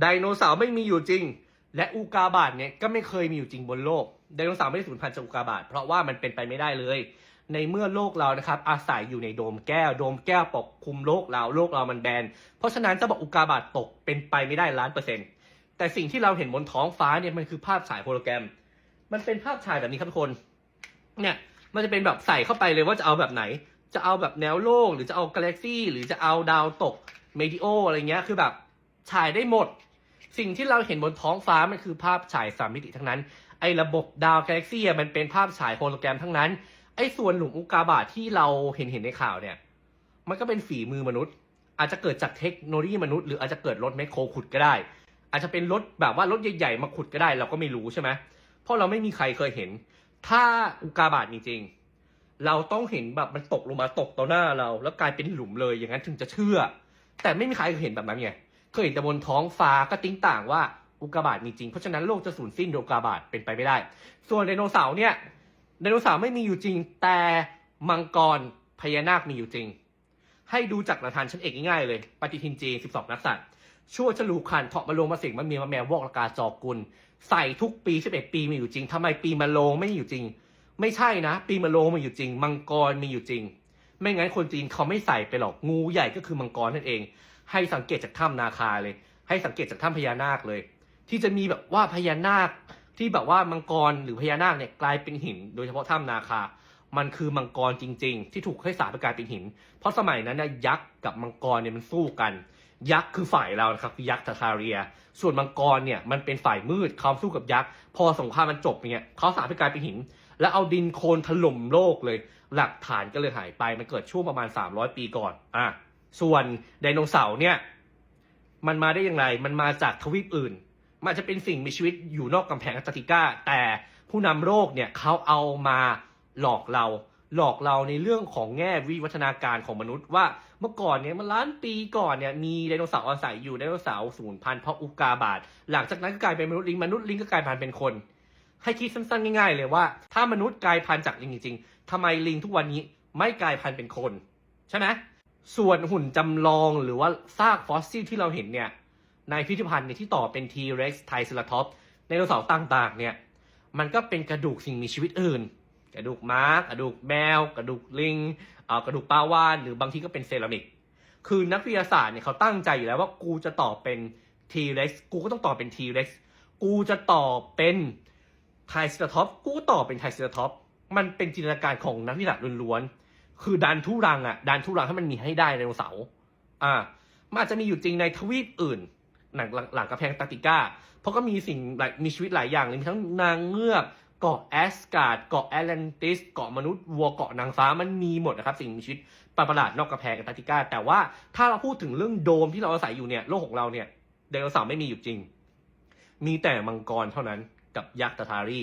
ไดโนเสาร์ไม่มีอยู่จริง และอุกาบาตเนี่ยก็ไม่เคยมีอยู่จริงบนโลกไดโนเสาร์ไม่ได้สูญพันธุ์จากอุกาบาตเพราะว่ามันเป็นไปไม่ได้เลย ในเมื่อโลกเรานะครับอาศัยอยู่ในโดมแก้ว โดมแก้วปกคลุมโลกเราโลกเรามันแบนเพราะฉะนั้นจะบอกอุกาบาตตกเป็นไปไม่ได้ล้านเปอร์เซ็นต์แต่สิ่งที่เราเห็นบนท้องฟ้าเนี่ยมันคือภาพฉายโฮโลแกรม มันเป็นภาพฉายแบบนี้ครับทุกคนเนี่ยมันจะเป็นแบบใส่เข้าไปเลยว่าจะเอาแบบไหน จะเอาแบบแนวโลก หรือจะเอากาแล็กซี่หรือจะเอาดาวตกเมดิโออะไรเงี้ยคือแบบฉายได้หมด สิ่งที่เราเห็นบนท้องฟ้ามันคือภาพฉายสามมิติทั้งนั้น ไอ้ระบบดาวกาแล็กซี่มันเป็นภาพฉายโฮโลแกรมทั้งนั้น ไอ้ส่วนหลุมอุกาบาตที่เราเห็นเห็นในข่าวเนี่ย มันก็เป็นฝีมือมนุษย์ อาจจะเกิดจากเทคโนโลยีมนุษย์หรืออาจจะเกิดรถแมคโครขุดก็ได้ อาจจะเป็นรถแบบว่ารถใหญ่ๆมาขุดก็ได้ เราก็ไม่รู้ใช่ไหมเพราะเราไม่มีใครเคยเห็น ถ้าอุกาบาตจริงๆเราต้องเห็นแบบมันตกลงมาตกต่อหน้าเรา แล้วกลายเป็นหลุมเลยอย่างนั้นถึงจะเชื่อ แต่ไม่มีใครเคยเห็นแบบนั้นไง เคยเห็นแต่บนท้องฟ้าก็ติ้งต่างว่าอุกกาบาตมีจริง เพราะฉะนั้นโลกจะสูญสิ้นโดยอุกกาบาตเป็นไปไม่ได้ ส่วนไดโนเสาร์เนี่ยไดโนเสาร์ไม่มีอยู่จริง แต่มังกรพญานาคมีอยู่จริง ให้ดูจากประธานชั้นเอกง่ายๆเลย ปฏิทินจีน12 นักษัตริย์ชั่วฉลูคันเถาะมะโรงมาสิงมะเมีมะแมววอกละกาจอกุล ใส่ทุกปี 11 ปีมีอยู่จริงทำไมปีมะโรงไม่มีอยู่จริง ไม่ใช่นะ ปีมะโรงมีอยู่จริง มังกรมีอยู่จริง ไม่งั้นคนจีนเขาไม่ใส่ไปหรอกงูใหญ่ก็คือมังกรนั่นเอง ให้สังเกตจากถ้ำนาคาเลย ให้สังเกตจากถ้ำพญานาคเลย ที่จะมีแบบว่าพญานาคที่แบบว่ามังกรหรือพญานาคเนี่ยกลายเป็นหิน โดยเฉพาะถ้ำนาคา มันคือมังกรจริง ๆ ที่ถูกให้สาปกลายเป็นหิน เพราะสมัยนั้นนะยักษ์กับมังกรเนี่ยมันสู้กัน ยักษ์คือฝ่ายเรานะครับยักษ์ทาทาเรีย ส่วนมังกรเนี่ยมันเป็นฝ่ายมืดเขาสู้กับยักษ์พอสงครามมันจบเนี่ยเขาสาปกลายเป็นหิน แล้วเอาดินโคลนถล่มโลกเลย หลักฐานก็เลยหายไปมันเกิดช่วงประมาณ 300 ปีก่อนอะ ส่วนไดโนเสาร์เนี่ย มันมาได้อย่างไร มันมาจากทวีปอื่น มันจะเป็นสิ่งมีชีวิตอยู่นอกกำแพงแอนตติกา แต่ผู้นำโลกเนี่ยเขาเอามาหลอกเรา หลอกเราในเรื่องของแง่วิวัฒนาการของมนุษย์ว่าเมื่อก่อนเนี่ยมันล้านปีก่อนเนี่ยมีไดโนเสาร์อาศัยอยู่ไดโนเสาร์สูญพันธุ์เพราะอุกาบาต หลังจากนั้นก็กลายเป็นมนุษย์ลิง มนุษย์ลิงก็กลายพันธุ์เป็นคน ให้คิดสั้นๆง่ายๆเลยว่า ถ้ามนุษย์กลายพันธุ์จากลิงจริงๆทำไมลิงทุกวันนี้ไม่กลายพันธุ์เป็นคน ใช่ไหม ส่วนหุ่นจำลองหรือว่าซากฟอสซิลที่เราเห็นเนี่ยในพิพิธภัณฑ์เนี่ยที่ต่อเป็น T-Rex Triceratops ไดโนเสาร์ต่างๆเนี่ยมันก็เป็นกระดูกสิ่งมีชีวิตอื่น กระดูกม้ากระดูกแมว กระดูกลิงเอ่อกระดูกปลาวาฬหรือบางทีก็เป็นเซรามิกคือนักวิทยาศาสตร์เนี่ยเขาตั้งใจอยู่แล้วว่ากูจะต่อเป็น T-Rex กูก็ต้องต่อเป็น T-Rex กูจะต่อเป็นไทรซราทอปกูก็ต่อเป็นไทรซราทอปมันเป็นจินตนาการของนักวิทยาศาสตร์ล้วนๆ คือดันทุรังอะดันทุรังให้มันมีให้ได้ในไดโนเสาร์อ่ามันอาจจะมีอยู่จริงในทวีปอื่น หลังหลังกระแพงตากติก้า เพราะก็มีสิ่งมีชีวิตหลายอย่างเลยมีทั้งนางเงือกเกาะแอสการ์ดเกาะแอตแลนติสเกาะมนุษย์วัวเกาะนางฟ้ามันมีหมดนะครับ สิ่งมีชีวิตประหลาดนอกกระแพงแอนตาร์กติกา แต่ว่าถ้าเราพูดถึงเรื่องโดมที่เราอาศัยอยู่เนี่ยโลกของเราเนี่ยไดโนเสาร์ไม่มีอยู่จริง มีแต่มังกรเท่านั้นกับยักษ์ตาทารี